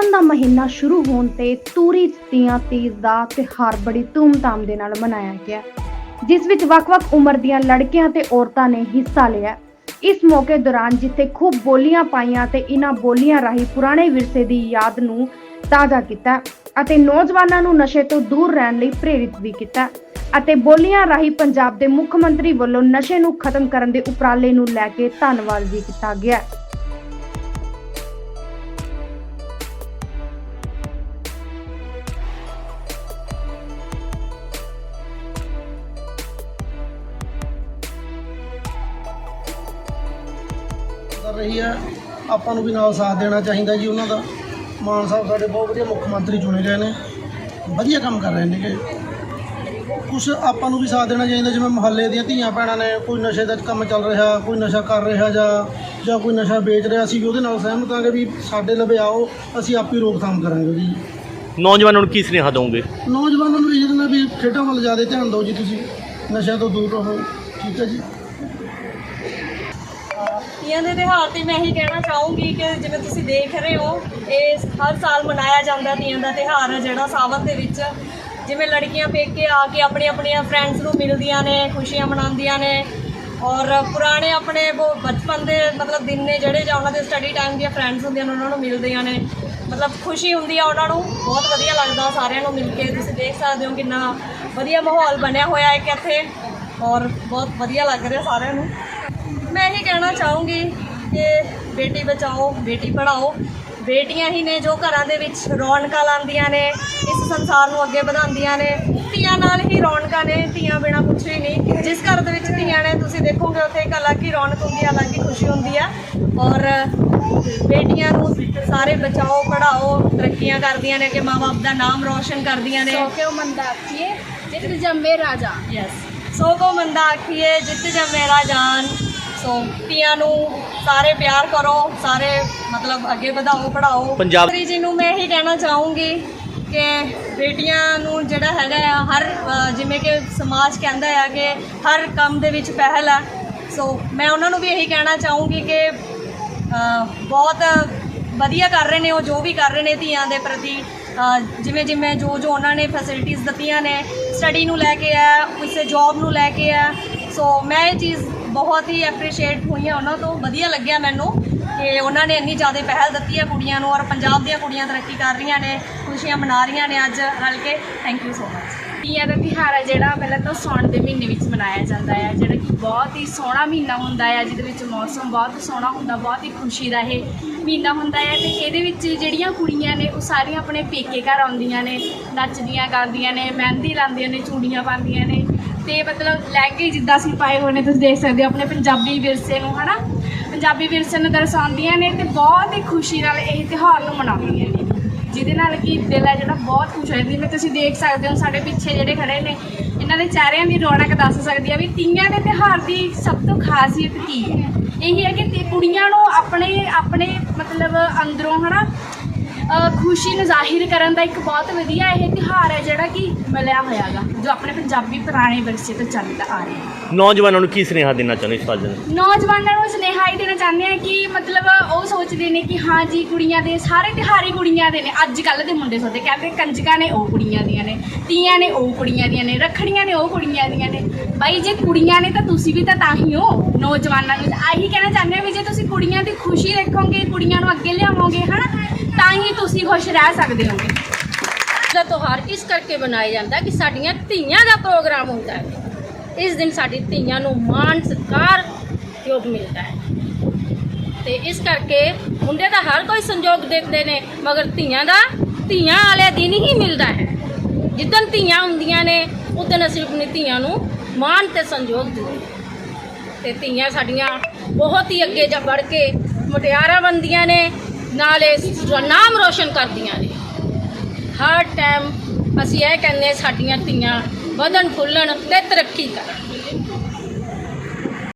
ਸਾਵਨ ਦਾ ਮਹੀਨਾ ਸ਼ੁਰੂ ਹੋਣ ਤੇ ਤੂਰੀ ਤੀਆਂ ਤੀਜ ਦਾ ਤਿਉਹਾਰ ਬੜੀ ਧੂਮਧਾਮ ਦੇ ਨਾਲ ਮਨਾਇਆ ਗਿਆ। ਜਿਸ ਵਿੱਚ ਵੱਖ-ਵੱਖ ਉਮਰ ਦੀਆਂ ਲੜਕੀਆਂ ਤੇ ਔਰਤਾਂ ਨੇ ਹਿੱਸਾ ਲਿਆ। ਇਸ ਮੌਕੇ ਦੌਰਾਨ ਜਿੱਥੇ ਖੂਬ ਬੋਲੀਆਂ ਪਾਈਆਂ ਤੇ ਇਹਨਾਂ ਬੋਲੀਆਂ ਰਾਹੀਂ ਪੁਰਾਣੇ ਵਿਰਸੇ ਦੀ ਯਾਦ ਨੂੰ ਤਾਜ਼ਾ ਕੀਤਾ ਅਤੇ ਨੌਜਵਾਨਾਂ ਨੂੰ ਨਸ਼ੇ ਤੋਂ ਦੂਰ ਰਹਿਣ ਲਈ ਪ੍ਰੇਰਿਤ ਵੀ ਕੀਤਾ ਅਤੇ ਬੋਲੀਆਂ ਰਾਹੀਂ ਪੰਜਾਬ ਦੇ ਮੁੱਖ ਮੰਤਰੀ ਵੱਲੋਂ ਨਸ਼ੇ ਨੂੰ ਖਤਮ ਕਰਨ ਦੇ ਉਪਰਾਲੇ ਨੂੰ ਲੈ ਕੇ ਧੰਨਵਾਦ ਵੀ ਕੀਤਾ ਗਿਆ। ਕਰ ਰਹੀ ਹੈ। ਆਪਾਂ ਨੂੰ ਵੀ ਨਾਲ ਸਾਥ ਦੇਣਾ ਚਾਹੀਦਾ ਜੀ ਉਹਨਾਂ ਦਾ। ਮਾਨ ਸਾਹਿਬ ਸਾਡੇ ਬਹੁਤ ਵਧੀਆ ਮੁੱਖ ਮੰਤਰੀ ਚੁਣੇ ਗਏ ਨੇ। ਵਧੀਆ ਕੰਮ ਕਰ ਰਹੇ ਨੇਗੇ। ਕੁਛ ਆਪਾਂ ਨੂੰ ਵੀ ਸਾਥ ਦੇਣਾ ਚਾਹੀਦਾ ਜਿਵੇਂ ਮੁਹੱਲੇ ਦੀਆਂ ਧੀਆਂ ਭੈਣਾਂ ਨੇ ਕੋਈ ਨਸ਼ੇ ਦਾ ਕੰਮ ਚੱਲ ਰਿਹਾ ਕੋਈ ਨਸ਼ਾ ਕਰ ਰਿਹਾ ਜਾਂ ਜਾਂ ਕੋਈ ਨਸ਼ਾ ਵੇਚ ਰਿਹਾ ਅਸੀਂ ਵੀ ਉਹਦੇ ਨਾਲ ਸਹਿਮਤ ਹਾਂਗੇ ਵੀ ਸਾਡੇ ਲਵੇ ਆਓ ਅਸੀਂ ਆਪੇ ਰੋਕਥਾਮ ਕਰਾਂਗੇ ਜੀ। ਨੌਜਵਾਨਾਂ ਨੂੰ ਕੀ ਸੁਨੇਹਾ ਦਵੋਗੇ? ਨੌਜਵਾਨਾਂ ਨੂੰ ਜਿਹਦੇ ਨਾਲ ਵੀ ਖੇਡਾਂ ਵੱਲ ਜ਼ਿਆਦਾ ਧਿਆਨ ਦਿਓ ਜੀ ਤੁਸੀਂ। ਨਸ਼ਿਆਂ ਤੋਂ ਦੂਰ ਰਹੋ। ਠੀਕ ਹੈ ਜੀ। ਤੀਆਂ ਦੇ ਤਿਉਹਾਰ ਤੇ ਮੈਂ ਇਹੀ ਕਹਿਣਾ ਚਾਹੂੰਗੀ ਕਿ ਜਿਵੇਂ ਤੁਸੀਂ ਦੇਖ ਰਹੇ ਹੋ, ਇਹ ਹਰ ਸਾਲ ਮਨਾਇਆ ਜਾਂਦਾ ਤੀਆਂ ਦਾ ਤਿਉਹਾਰ ਹੈ ਜਿਹੜਾ ਸਾਵਨ ਦੇ ਵਿੱਚ ਜਿਵੇਂ ਲੜਕੀਆਂ ਪੇਕੇ ਆ ਕੇ ਆਪਣੀ ਆਪਣੀਆਂ ਫਰੈਂਡਸ ਨੂੰ ਮਿਲਦੀਆਂ ਨੇ, ਖੁਸ਼ੀਆਂ ਮਨਾਉਂਦੀਆਂ ਨੇ ਔਰ ਪੁਰਾਣੇ ਆਪਣੇ ਉਹ ਬਚਪਨ ਦੇ ਮਤਲਬ ਦਿਨ ਨੇ ਜਿਹੜੇ ਜਾਂ ਉਹਨਾਂ ਦੇ ਸਟੱਡੀ ਟਾਈਮ ਦੀਆਂ ਫਰੈਂਡਸ ਹੁੰਦੀਆਂ ਨੇ, ਉਹਨਾਂ ਨੂੰ ਮਿਲਦੀਆਂ ਨੇ। ਮਤਲਬ ਖੁਸ਼ੀ ਹੁੰਦੀ ਆ ਉਹਨਾਂ ਨੂੰ, ਬਹੁਤ ਵਧੀਆ ਲੱਗਦਾ ਸਾਰਿਆਂ ਨੂੰ ਮਿਲ ਕੇ। ਤੁਸੀਂ ਦੇਖ ਸਕਦੇ ਹੋ ਕਿੰਨਾ ਵਧੀਆ ਮਾਹੌਲ ਬਣਿਆ ਹੋਇਆ ਹੈ ਇੱਥੇ ਔਰ ਬਹੁਤ ਵਧੀਆ ਲੱਗ ਰਿਹਾ ਸਾਰਿਆਂ ਨੂੰ। ਮੈਂ ਇਹ ਕਹਿਣਾ ਚਾਹੂੰਗੀ ਕਿ ਬੇਟੀ ਬਚਾਓ ਬੇਟੀ ਪੜਾਓ ਬੇਟੀਆਂ ਹੀ ਨੇ ਜੋ ਘਰਾਂ ਦੇ ਵਿੱਚ ਰੌਣਕਾਂ ਲਾਉਂਦੀਆਂ ਨੇ ਇਸ ਸੰਸਾਰ ਨੂੰ ਅੱਗੇ ਵਧਾਉਂਦੀਆਂ ਨੇ। ਧੀਆਂ ਨਾਲ ਹੀ ਰੌਣਕਾਂ ਨੇ ਧੀਆਂ ਬਿਨਾ ਕੁਛ ਵੀ ਨਹੀਂ। ਜਿਸ ਘਰ ਦੇ ਵਿੱਚ ਧੀਆਂ ਨੇ ਤੁਸੀਂ ਦੇਖੋਗੇ ਉੱਥੇ ਇੱਕ ਅਲੱਗ ਹੀ ਰੌਣਕ ਹੁੰਦੀ ਹੈ ਅਲੱਗ ਹੀ ਖੁਸ਼ੀ ਹੁੰਦੀ ਹੈ। ਔਰ ਬੇਟੀਆਂ ਨੂੰ ਸਾਰੇ ਬਚਾਓ ਪੜਾਓ ਤਰੱਕੀਆਂ ਕਰਦੀਆਂ ਨੇ ਕਿ ਮਾਂ-ਬਾਪ ਦਾ ਨਾਮ ਰੌਸ਼ਨ ਕਰਦੀਆਂ ਨੇ। ਸੋ ਕਿਉ ਮੰਦਾ ਆਖੀਏ ਜਿਤ ਜੰਮੇ ਰਾਜਾ ਯੈਸ ਸੋ ਕੋ ਮੰਦਾ ਆਖੀਏ ਜਿੱਤ ਜੰਮੇ ਜਾਨ। ਸੋ ਧੀਆਂ ਨੂੰ ਸਾਰੇ ਪਿਆਰ ਕਰੋ ਸਾਰੇ ਮਤਲਬ ਅੱਗੇ ਵਧਾਓ ਪੜਾਓ ਪੰਜਾਬ- ਜੀ ਨੂੰ ਮੈਂ ਇਹੀ ਕਹਿਣਾ ਚਾਹੂੰਗੀ ਕਿ ਬੇਟੀਆਂ ਨੂੰ ਜਿਹੜਾ ਹੈਗਾ ਆ ਹਰ ਜਿਵੇਂ ਕਿ ਸਮਾਜ ਕਹਿੰਦਾ ਆ ਕਿ ਹਰ ਕੰਮ ਦੇ ਵਿੱਚ ਪਹਿਲ ਆ। ਸੋ ਮੈਂ ਉਹਨਾਂ ਨੂੰ ਵੀ ਇਹੀ ਕਹਿਣਾ ਚਾਹੂੰਗੀ ਕਿ ਬਹੁਤ ਵਧੀਆ ਕਰ ਰਹੇ ਨੇ ਉਹ ਜੋ ਵੀ ਕਰ ਰਹੇ ਨੇ ਧੀਆਂ ਦੇ ਪ੍ਰਤੀ। ਜਿਵੇਂ ਜਿਵੇਂ ਜੋ ਜੋ ਉਹਨਾਂ ਨੇ ਫੈਸਿਲਿਟੀਆਂ ਦਿੱਤੀਆਂ ਨੇ ਸਟੱਡੀ ਨੂੰ ਲੈ ਕੇ ਆ ਕਿਸੇ ਜੌਬ ਨੂੰ ਲੈ ਕੇ ਆ। ਸੋ ਮੈਂ ਇਹ ਚੀਜ਼ ਬਹੁਤ ਹੀ ਐਪਰੀਸ਼ੀਏਟ ਹੋਈਆਂ ਉਹਨਾਂ ਤੋਂ, ਵਧੀਆ ਲੱਗਿਆ ਮੈਨੂੰ ਕਿ ਉਹਨਾਂ ਨੇ ਇੰਨੀ ਜ਼ਿਆਦਾ ਪਹਿਲ ਦਿੱਤੀ ਹੈ ਕੁੜੀਆਂ ਨੂੰ ਔਰ ਪੰਜਾਬ ਦੀਆਂ ਕੁੜੀਆਂ ਤਰੱਕੀ ਕਰ ਰਹੀਆਂ ਨੇ, ਖੁਸ਼ੀਆਂ ਮਨਾ ਰਹੀਆਂ ਨੇ ਅੱਜ ਰਲ ਕੇ। ਥੈਂਕ ਯੂ ਸੋ ਮਚ ਤੀਆਂ ਦਾ ਤਿਉਹਾਰ ਹੈ ਜਿਹੜਾ ਪਹਿਲਾਂ ਤਾਂ ਸਾਉਣ ਦੇ ਮਹੀਨੇ ਵਿੱਚ ਮਨਾਇਆ ਜਾਂਦਾ ਹੈ ਜਿਹੜਾ ਕਿ ਬਹੁਤ ਹੀ ਸੋਹਣਾ ਮਹੀਨਾ ਹੁੰਦਾ ਹੈ ਜਿਹਦੇ ਵਿੱਚ ਮੌਸਮ ਬਹੁਤ ਸੋਹਣਾ ਹੁੰਦਾ, ਬਹੁਤ ਹੀ ਖੁਸ਼ੀ ਦਾ ਇਹ ਮਹੀਨਾ ਹੁੰਦਾ ਹੈ ਤੇ ਇਹਦੇ ਵਿੱਚ ਜਿਹੜੀਆਂ ਕੁੜੀਆਂ ਨੇ, ਉਹ ਸਾਰੀਆਂ ਆਪਣੇ ਪੇਕੇ ਘਰ ਆਉਂਦੀਆਂ ਨੇ, ਨੱਚਦੀਆਂ, ਗਾਉਂਦੀਆਂ ਨੇ, ਮਹਿੰਦੀ ਲਾਉਂਦੀਆਂ ਨੇ, ਚੂੜੀਆਂ ਪਾਉਂਦੀਆਂ ਨੇ। ਤੇ ਮਤਲਬ ਲਹਿੰਗੇ ਜਿੱਦਾਂ ਅਸੀਂ ਪਾਏ ਹੋਏ ਨੇ ਤੁਸੀਂ ਦੇਖ ਸਕਦੇ ਹੋ ਆਪਣੇ ਪੰਜਾਬੀ ਵਿਰਸੇ ਨੂੰ ਹਨਾ? ਪੰਜਾਬੀ ਵਿਰਸੇ ਨੂੰ ਦਰਸਾਉਂਦੀਆਂ ਨੇ ਤੇ ਬਹੁਤ ਹੀ ਖੁਸ਼ੀ ਨਾਲ ਇਹ ਤਿਉਹਾਰ ਨੂੰ ਮਨਾਉਂਦੀਆਂ ਨੇ। ਜਿਹਦੇ ਨਾਲ ਕਿ ਦਿਲ ਹੈ ਜਿਹੜਾ ਬਹੁਤ ਖੁਸ਼ ਹੋ ਜਾਂਦਾ। ਜਿਵੇਂ ਤੁਸੀਂ ਦੇਖ ਸਕਦੇ ਹੋ ਸਾਡੇ ਪਿੱਛੇ ਜਿਹੜੇ ਖੜੇ ਨੇ ਇਹਨਾਂ ਦੇ ਚਿਹਰਿਆਂ ਦੀ ਰੌਣਕ ਦੱਸ ਸਕਦੀ ਆ ਵੀ ਤੀਆਂ ਦੇ ਤਿਉਹਾਰ ਦੀ ਸਭ ਤੋਂ ਖਾਸੀਅਤ ਕੀ ਹੈ? ਇਹੀ ਹੈ ਕਿ ਤੇ ਕੁੜੀਆਂ ਨੂੰ ਆਪਣੇ ਆਪਣੇ ਮਤਲਬ ਅੰਦਰੋਂ ਹਨਾ ਅ, ਖੁਸ਼ੀ ਨੂੰ ਜ਼ਾਹਿਰ ਕਰਨ ਦਾ ਇੱਕ ਬਹੁਤ ਵਧੀਆ ਇਹ ਤਿਉਹਾਰ ਹੈ ਜਿਹੜਾ ਕਿ ਮਿਲਿਆ ਹੋਇਆਗਾ ਜੋ ਆਪਣੇ ਪੰਜਾਬੀ ਪੁਰਾਣੇ ਵਿਰਸੇ ਤੋਂ ਚੱਲਦਾ ਆ ਰਿਹਾ ਹੈ। ਨੌਜਵਾਨਾਂ ਨੂੰ ਕੀ ਸੁਨੇਹਾ ਦੇਣਾ ਚਾਹੁੰਦੇ ਇਸ ਸਾਜਨ ਨੌਜਵਾਨਾਂ ਨੂੰ ਸੁਨੇਹਾ ਹੀ ਦੇਣਾ ਚਾਹੁੰਦੇ ਆ ਕਿ ਮਤਲਬ ਉਹ ਸੋਚਦੇ ਨੇ ਕਿ ਹਾਂ ਜੀ ਕੁੜੀਆਂ ਦੇ ਸਾਰੇ ਤਿਉਹਾਰੀ ਕੁੜੀਆਂ ਦੇ ਨੇ ਅੱਜ ਕੱਲ੍ਹ ਦੇ ਮੁੰਡੇ ਸੋਚਦੇ ਕਹਿੰਦੇ ਕੰਜਕਾਂ ਨੇ ਉਹ ਕੁੜੀਆਂ ਦੀਆਂ ਨੇ ਤੀਆਂ ਨੇ ਉਹ ਕੁੜੀਆਂ ਦੀਆਂ ਨੇ ਰੱਖੜੀਆਂ ਨੇ ਉਹ ਕੁੜੀਆਂ ਦੀਆਂ ਨੇ। ਬਾਈ ਜੇ ਕੁੜੀਆਂ ਨੇ ਤਾਂ ਤੁਸੀਂ ਵੀ ਤਾਂ ਤਾਂ ਹੀ ਹੋ ਨੌਜਵਾਨਾਂ ਨੂੰ। ਆਹੀ ਕਹਿਣਾ ਚਾਹੁੰਦੇ ਆ ਵੀ ਜੇ ਤੁਸੀਂ ਕੁੜੀਆਂ ਦੀ ਖੁਸ਼ੀ ਦੇਖੋਗੇ ਕੁੜੀਆਂ ਨੂੰ ਅੱਗੇ ਲਿਆਵੋਗੇ ਹਨਾ? ਤਾਂ ਹੀ ਤੁਸੀਂ ਖੁਸ਼ ਰਹਿ ਸਕਦੇ ਹੋਗੇ। ਦਾ ਤਿਉਹਾਰ ਇਸ ਕਰਕੇ ਮਨਾਇਆ ਜਾਂਦਾ ਕਿ ਸਾਡੀਆਂ ਧੀਆਂ ਦਾ ਪ੍ਰੋਗਰਾਮ ਹੁੰਦਾ ਹੈ। ਇਸ ਦਿਨ ਸਾਡੀ ਧੀਆਂ ਨੂੰ ਮਾਣ, ਸਤਿਕਾਰ ਯੋਗ ਮਿਲਦਾ ਹੈ। ਤੇ ਇਸ ਕਰਕੇ ਮੁੰਡੇ ਦਾ ਹਰ ਕੋਈ ਸੰਯੋਗ ਦੇਖਦੇ ਨੇ, ਮਗਰ ਧੀਆਂ ਦਾ ਧੀਆਂ ਵਾਲੇ ਦਿਨ ਹੀ ਮਿਲਦਾ ਹੈ। ਜਿੱਦਣ ਧੀਆਂ ਹੁੰਦੀਆਂ ਨੇ ਉਦੋਂ ਅਸੀਂ ਆਪਣੀ ਧੀਆਂ ਨੂੰ ਮਾਣ ਤੇ ਸੰਯੋਗ ਦਿੰਦੇ ਹਾਂ। ਤੇ ਧੀਆਂ ਸਾਡੀਆਂ ਬਹੁਤ ਹੀ ਅੱਗੇ ਜਾ ਵੜ ਕੇ ਮੁਟਿਆਰਾਂ ਬਣਦੀਆਂ ਨੇ ਨਾਲੇ ਸ- ਨਾਮ ਰੋਸ਼ਨ ਕਰਦੀਆਂ ਨੇ। ਹਰ ਟਾਈਮ ਅਸੀਂ ਇਹ ਕਹਿੰਦੇ ਸਾਡੀਆਂ ਧੀਆਂ ਵਧਣ ਫੁੱਲਣ ਤੇ ਤਰੱਕੀ ਕਰਨ।